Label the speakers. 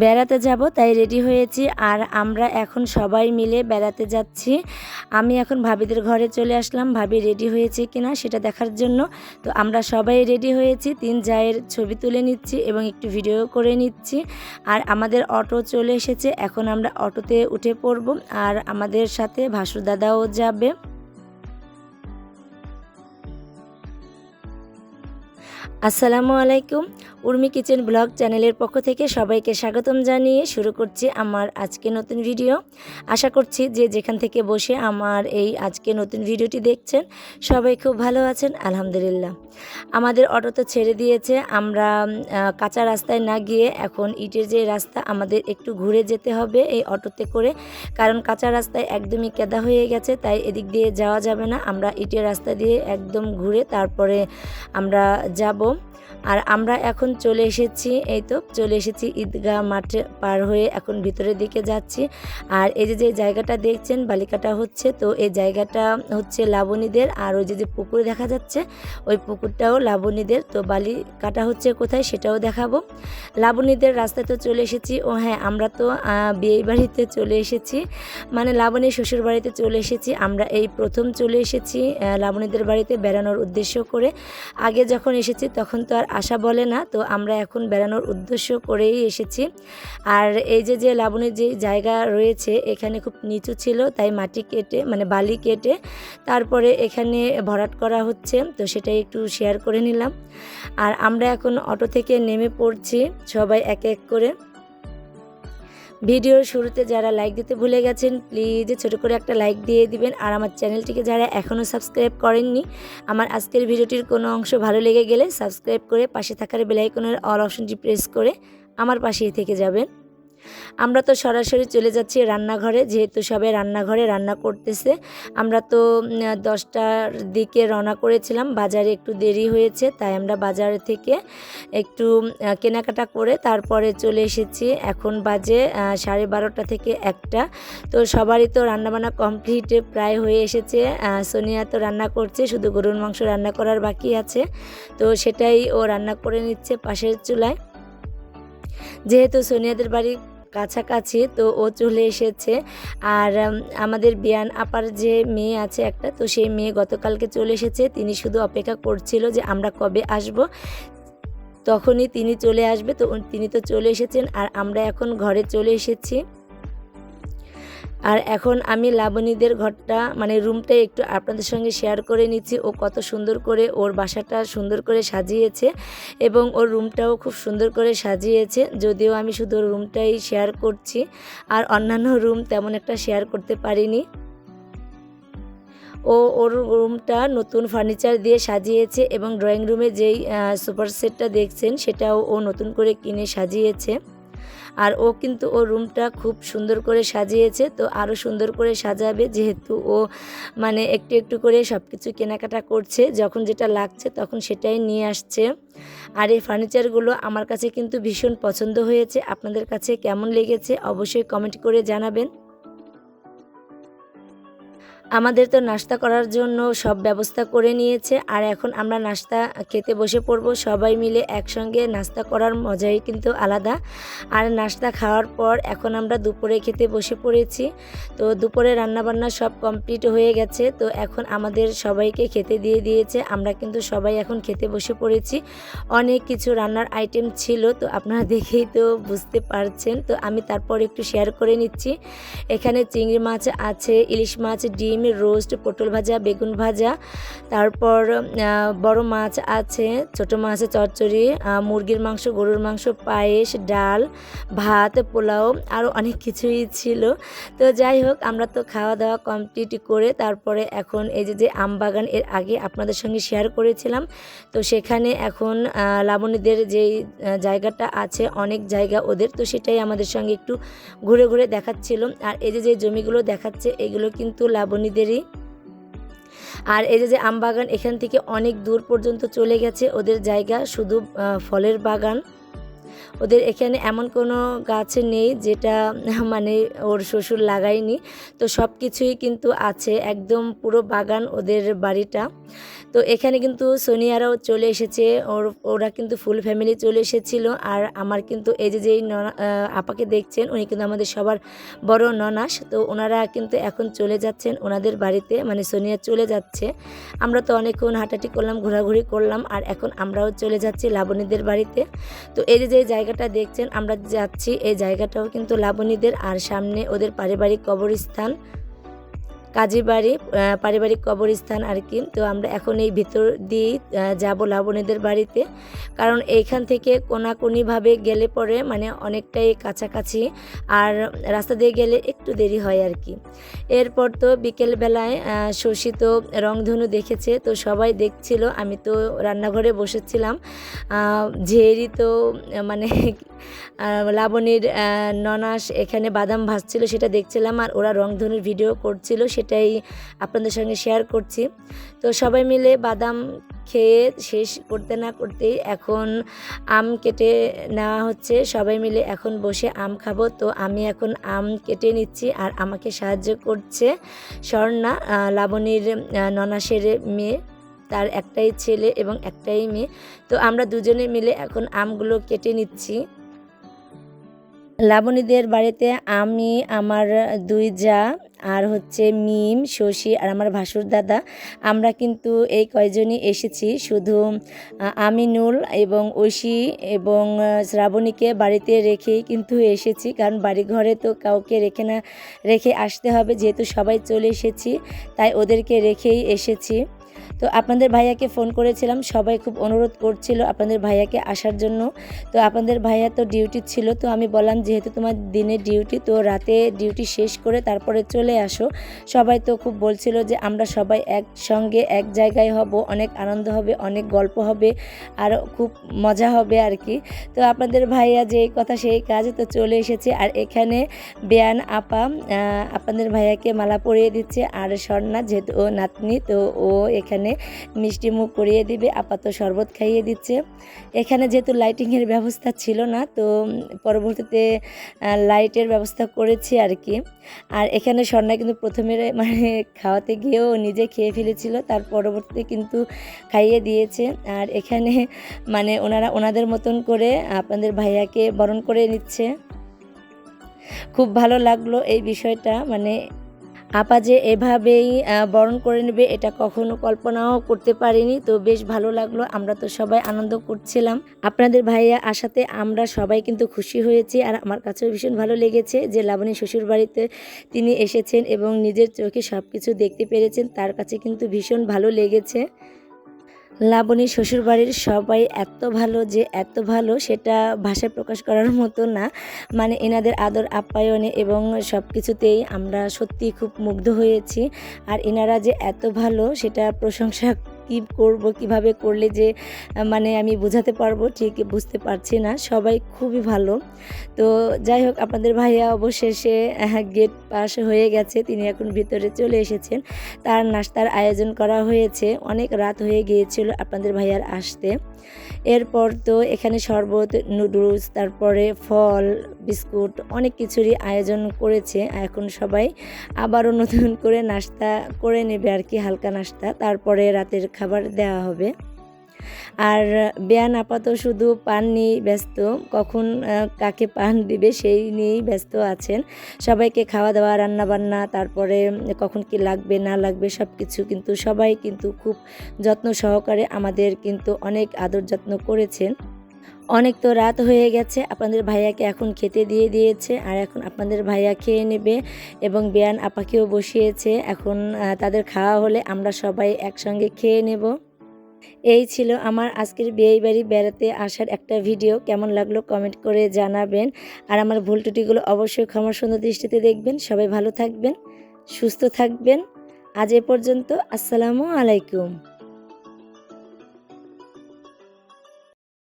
Speaker 1: বেড়াতে যাব, তাই রেডি হয়েছি আর আমরা এখন সবাই মিলে বেড়াতে যাচ্ছি। আমি এখন ভাবিদের ঘরে চলে আসলাম, ভাবি রেডি হয়েছে কিনা সেটা দেখার জন্য। তো আমরা সবাই রেডি হয়েছি, তিন জায়ের ছবি তুলে নিচ্ছি এবং একটু ভিডিও করে নিচ্ছি। আর আমাদের অটো চলে এসেছে, এখন আমরা অটোতে উঠে পড়ব। আর আমাদের সাথে ভাসুর দাদাও যাবে। আসসালামু আলাইকুম। উর্মি কিচেন ব্লগ চ্যানেলের পক্ষ থেকে সবাইকে স্বাগতম জানিয়ে শুরু করছি আমার আজকে নতুন ভিডিও। আশা করছি যে যেখান থেকে বসে আমার এই আজকে নতুন ভিডিওটি দেখছেন, সবাই খুব ভালো আছেন, আলহামদুলিল্লাহ। আমাদের অটো তো ছেড়ে দিয়েছে, আমরা কাঁচা রাস্তায় না গিয়ে এখন ইটের যে রাস্তা, আমাদের একটু ঘুরে যেতে হবে এই অটোতে করে, কারণ কাঁচা রাস্তায় একদমই কেদা হয়ে গেছে, তাই এদিক দিয়ে যাওয়া যাবে না। আমরা ইটের রাস্তা দিয়ে একদম ঘুরে তারপরে আমরা যাব। আর আমরা এখন চলে এসেছি, এই তো চলে এসেছি ঈদগাহ মাঠে পার হয়ে এখন ভিতরের দিকে যাচ্ছি। আর এই যে যে জায়গাটা দেখছেন, বালিকাটা হচ্ছে, তো এই জায়গাটা হচ্ছে লাবণীদের। আর ওই যে যে পুকুর দেখা যাচ্ছে, ওই পুকুরটাও লাবণীদের। তো বালিকাটা হচ্ছে কোথায় সেটাও দেখাবো। লাবণীদের রাস্তায় তো চলে এসেছি। ও হ্যাঁ আমরা তো বিয়ে বাড়িতে চলে এসেছি। মানে লাবণীর শ্বশুর বাড়িতে চলে এসেছি। আমরা এই প্রথম চলে এসেছি লাবণীদের বাড়িতে বেড়ানোর উদ্দেশ্য করে। আগে যখন এসেছি তখন তো আর আশা বলে না, তো আমরা এখন বেড়ানোর উদ্দেশ্য করেই এসেছি। আর এই যে যে লাবণের যে জায়গা রয়েছে, এখানে খুব নিচু ছিল, তাই মাটি কেটে মানে বালি কেটে তারপরে এখানে ভরাট করা হচ্ছে, তো সেটাই একটু শেয়ার করে নিলাম। আর আমরা এখন অটো থেকে নেমে পড়ছি, সবাই এক এক করে। ভিডিওর শুরুতে যারা লাইক দিতে ভুলে গেছেন প্লিজ ছোট করে একটা লাইক দিয়ে দিবেন। আর আমার চ্যানেলটিকে যারা এখনও সাবস্ক্রাইব করেননি, আমার আজকের ভিডিওটির কোনো অংশ ভালো লেগে গেলে সাবস্ক্রাইব করে পাশে থাকার বেলাইকনের অল অপশনটি প্রেস করে আমার পাশেই থেকে যাবেন। আমরা তো সরাসরি চলে যাচ্ছি রান্নাঘরে, যেহেতু সবাই রান্নাঘরে রান্না করতেছে। আমরা তো দশটার দিকে রওনা করেছিলাম, বাজারে একটু দেরি হয়েছে, তাই আমরা বাজার থেকে একটু কেনাকাটা করে তারপরে চলে এসেছি। এখন বাজে সাড়ে বারোটা থেকে একটা। তো সবারই তো রান্নাবান্না কমপ্লিট প্রায় হয়ে এসেছে। সোনিয়া তো রান্না করছে, শুধু গরুর মাংস রান্না করার বাকি আছে। তো সেটাই ও রান্না করে নিচ্ছে পাশের চুলায়। যেহেতু সোনিয়াদের বাড়ি কাছাকাছি, তো ও চলে এসেছে। আর আমাদের বিয়ান আপার যে মেয়ে আছে একটা, তো সেই মেয়ে গতকালকে চলে এসেছে। তিনি শুধু অপেক্ষা করছিল যে আমরা কবে আসব। তখনই তিনি চলে আসবে, তো তিনি তো চলে এসেছেন। আর আমরা এখন ঘরে চলে এসেছি। আর এখন আমি লাবণীদের ঘরটা মানে রুমটা একটু আপনাদের সঙ্গে শেয়ার করে নিচ্ছি। ও কত সুন্দর করে ওর বাসাটা সুন্দর করে সাজিয়েছে এবং ওর রুমটাও খুব সুন্দর করে সাজিয়েছে। যদিও আমি শুধু রুমটাই শেয়ার করছি আর অন্যান্য রুম তেমন একটা শেয়ার করতে পারিনি। ও ওর রুমটা নতুন ফার্নিচার দিয়ে সাজিয়েছে এবং ড্রয়িং রুমে যেই সুপার সেটটা দেখছেন সেটাও ও নতুন করে কিনে সাজিয়েছে। আর ও কিন্তু ও রুমটা খুব সুন্দর করে সাজিয়েছে, তো আরও সুন্দর করে সাজাবে যেহেতু ও মানে একটু একটু করে সব কিছু কেনাকাটা করছে, যখন যেটা লাগছে তখন সেটাই নিয়ে আসছে। আর এই ফার্নিচারগুলো আমার কাছে কিন্তু ভীষণ পছন্দ হয়েছে, আপনাদের কাছে কেমন লেগেছে অবশ্যই কমেন্ট করে জানাবেন। আমাদের তো নাস্তা করার জন্য সব ব্যবস্থা করে নিয়েছে, আর এখন আমরা নাস্তা খেতে বসে পড়ব। সবাই মিলে একসঙ্গে নাস্তা করার মজাই কিন্তু আলাদা। আর নাস্তা খাওয়ার পর এখন আমরা দুপুরে খেতে বসে পড়েছি। তো দুপুরে রান্নাবান্না সব কমপ্লিট হয়ে গেছে। তো এখন আমাদের সবাইকে খেতে দিয়ে দিয়েছে। আমরা কিন্তু সবাই এখন খেতে বসে পড়েছি। অনেক কিছু রান্নার আইটেম ছিল, তো আপনারা দেখেই তো বুঝতে পারছেন। তো আমি তারপর একটু শেয়ার করে নিচ্ছি। এখানে চিংড়ি মাছ আছে, ইলিশ মাছ, ডিম রোস্ট, পটল ভাজা, বেগুন ভাজা, তারপর বড় মাছ আছে, ছোট মাছ আছে, চচ্চড়ি মুরগির মাংস, গরুর মাংস, পায়েস, ডাল, ভাত, পোলাও আরও অনেক কিছুই ছিল। তো যাই হোক, আমরা তো খাওয়া দাওয়া কমপ্লিট করে তারপরে এখন এই যে যে আম বাগান এর আগে আপনাদের সঙ্গে শেয়ার করেছিলাম, তো সেখানে এখন লাবণীদের যেই জায়গাটা আছে, অনেক জায়গা ওদের, তো সেটাই আমাদের সঙ্গে একটু ঘুরে ঘুরে দেখাচ্ছিল। আর এই যে যে জমিগুলো দেখাচ্ছে, এগুলো কিন্তু লাবণীদেরই আর এই যে আম বাগান এখান থেকে অনেক দূর পর্যন্ত চলে গেছে, ওদের জায়গা শুধু ফলের বাগান। ওদের এখানে এমন কোনো গাছ নেই যেটা মানে ওর শ্বশুর লাগায়নি। তো সব কিছুই কিন্তু আছে, একদম পুরো বাগান ওদের বাড়িটা। তো এখানে কিন্তু সোনিয়ারাও চলে এসেছে, ওর, ওরা কিন্তু ফুল ফ্যামিলি চলে এসেছিল। আর আমার কিন্তু এই যে, যেই আপাকে দেখছেন, উনি কিন্তু আমাদের সবার বড় ননাস। তো ওনারা কিন্তু এখন চলে যাচ্ছেন ওনাদের বাড়িতে মানে সোনিয়া চলে যাচ্ছে। আমরা তো অনেকক্ষণ হাঁটাহাঁটি করলাম, ঘোরাঘুরি করলাম, আর এখন আমরাও চলে যাচ্ছি লাবণীদের বাড়িতে। তো এই যে জায়গাটা দেখছেন আমরা যাচ্ছি। এই জায়গাটাও কিন্তু লাবণীদের আর সামনে ওদের পারিবারিক কবরস্থান। কাজী বাড়ি পারিবারিক কবরস্থান আর কি। তো আমরা এখন এই ভিতর দিয়েই যাব লাবণীদের বাড়িতে। কারণ এইখান থেকে কোনাকুনিভাবে গেলে পরে মানে অনেকটাই কাছাকাছি আর রাস্তা দিয়ে গেলে একটু দেরি হয় আর কি। এরপর তো বিকেলবেলায় শশী তো রংধনু দেখেছে, তো সবাই দেখছিল। আমি তো রান্নাঘরে বসেছিলাম। ঝেরি তো মানে লাবণীর ননাস এখানে বাদাম ভাজছিল সেটা দেখছিলাম আর ওরা রংধনুর ভিডিও করছিল সেটাই আপনাদের সঙ্গে শেয়ার করছি। তো সবাই মিলে বাদাম খেয়ে শেষ করতে না করতেই এখন আম কেটে নেওয়া হচ্ছে। সবাই মিলে এখন বসে আম খাব। তো আমি এখন আম কেটে নিচ্ছি আর আমাকে সাহায্য করছে স্বর্ণা লাবণীর ননাসের মেয়ে, তার একটাই ছেলে এবং একটাই মেয়ে। তো আমরা দুজনে মিলে এখন আমগুলো কেটে নিচ্ছি। লাবণীদের বাড়িতে আমি, আমার দুই যা, আর হচ্ছে মিম, শশী আর আমার ভাসুর দাদা, আমরা কিন্তু এই কয়জনই এসেছি। শুধু আমিনুল এবং ঐশী এবং শ্রাবণীকে বাড়িতে রেখেই কিন্তু এসেছি। কারণ বাড়ি ঘরে তো কাউকে রেখে না, রেখে আসতে হবে। যেহেতু সবাই চলে এসেছি, তাই ওদেরকে রেখেই এসেছি। তো আপনাদের ভাইয়াকে ফোন করেছিলাম, সবাই খুব অনুরোধ করছিল আপনাদের ভাইয়াকে আসার জন্য। তো আপনাদের ভাইয়া তো ডিউটি ছিল, তো আমি বললাম যেহেতু তোমার দিনে ডিউটি, তো রাতে ডিউটি শেষ করে তারপরে চলে আসো। সবাই তো খুব বলছিল যে আমরা সবাই একসঙ্গে এক জায়গায় হব, অনেক আনন্দ হবে, অনেক গল্প হবে, আর খুব মজা হবে আর কি। তো আপনাদের ভাইয়া যেই কথা সেই কাজ তো চলে এসেছে, আর এখানে বেয়ান আপা আপনাদের ভাইয়াকে মালা পরিয়ে দিচ্ছে, আর স্বর্ণা যেহেতু ও নাতনি, তো ও এখানে মিষ্টি মুখ করিয়ে দিবে, আপাতত শরবত খাইয়ে দিচ্ছে। এখানে যেহেতু লাইটিংয়ের ব্যবস্থা ছিল না, তো পরবর্তীতে লাইটের ব্যবস্থা করেছি আর কি। আর এখানে স্বর্ণা কিন্তু প্রথমে মানে খাওয়াতে গিয়েও নিজে খেয়ে ফেলেছিল, তার পরবর্তীতে কিন্তু খাইয়ে দিয়েছে। আর এখানে মানে ওনারা ওনাদের মতন করে আপনাদের ভাইয়াকে বরণ করে নিচ্ছে। খুব ভালো লাগল এই বিষয়টা মানে আপা যে এভাবেই বরণ করে নেবে, এটা কখনো কল্পনাও করতে পারিনি। তো বেশ ভালো লাগল, আমরা তো সবাই আনন্দ করছিলাম। আপনাদের ভাইয়া আসাতে আমরা সবাই কিন্তু খুশি হয়েছি, আর আমার কাছেও ভীষণ ভালো লেগেছে যে লাবণী শ্বশুর বাড়িতে তিনি এসেছেন এবং নিজের চোখে সব কিছু দেখতে পেরেছেন, তার কাছে কিন্তু ভীষণ ভালো লেগেছে। লাবণী শ্বশুরবাড়ির সবাই এত ভালো যে এত ভালো সেটা ভাষায় প্রকাশ করার মতো না। মানে এনাদের আদর, আপ্যায়নে এবং সব কিছুতেই আমরা সত্যি খুব মুগ্ধ হয়েছি। আর এনারা যে এত ভালো সেটা প্রশংসা কি করব, কীভাবে করলে যে মানে আমি বোঝাতে পারব ঠিক বুঝতে পারছি না। সবাই খুবই ভালো। তো যাই হোক, আপনাদের ভাইয়া অবশেষে গেট পাস হয়ে গেছে। তিনি এখন ভিতরে চলে এসেছেন। তার নাস্তার আয়োজন করা হয়েছে। অনেক রাত হয়ে গিয়েছিল আপনাদের ভাইয়ার আসতে। এরপর তো এখানে শরবত নুডলস তারপরে ফল, বিস্কুট অনেক কিছুরই আয়োজন করেছে। এখন সবাই আবারও নতুন করে নাস্তা করে নেবে আর কি, হালকা নাস্তা। তারপরে রাতের খাবার দেওয়া হবে। আর ব্যান আপাত শুধু পান নিয়েই ব্যস্ত, কখন কাকে পান দিবে সেই নিয়েই ব্যস্ত আছেন। সবাইকে খাওয়া দাওয়া, রান্না বান্না, তারপরে কখন কি লাগবে, না লাগবে সব কিছু কিন্তু সবাই কিন্তু খুব যত্ন সহকারে আমাদের কিন্তু অনেক আদর যত্ন করেছেন। অনেক তো রাত হয়ে গেছে, আপনাদের ভাইয়াকে এখন খেতে দিয়ে দিয়েছে আর এখন আপনাদের ভাইয়া খেয়ে নেবে এবং বেয়ান আপাকেও বসিয়েছে। এখন তাদের খাওয়া হলে আমরা সবাই একসঙ্গে খেয়ে নেব। এই ছিল আমার আজকের বিয়ে বাড়ি বেড়াতে আসার একটা ভিডিও। কেমন লাগল কমেন্ট করে জানাবেন। আর আমার ভুল ত্রুটিগুলো অবশ্যই ক্ষমা সুন্দর দৃষ্টিতে দেখবেন। সবাই ভালো থাকবেন, সুস্থ থাকবেন। আজ এ পর্যন্ত, আসসালামু আলাইকুম।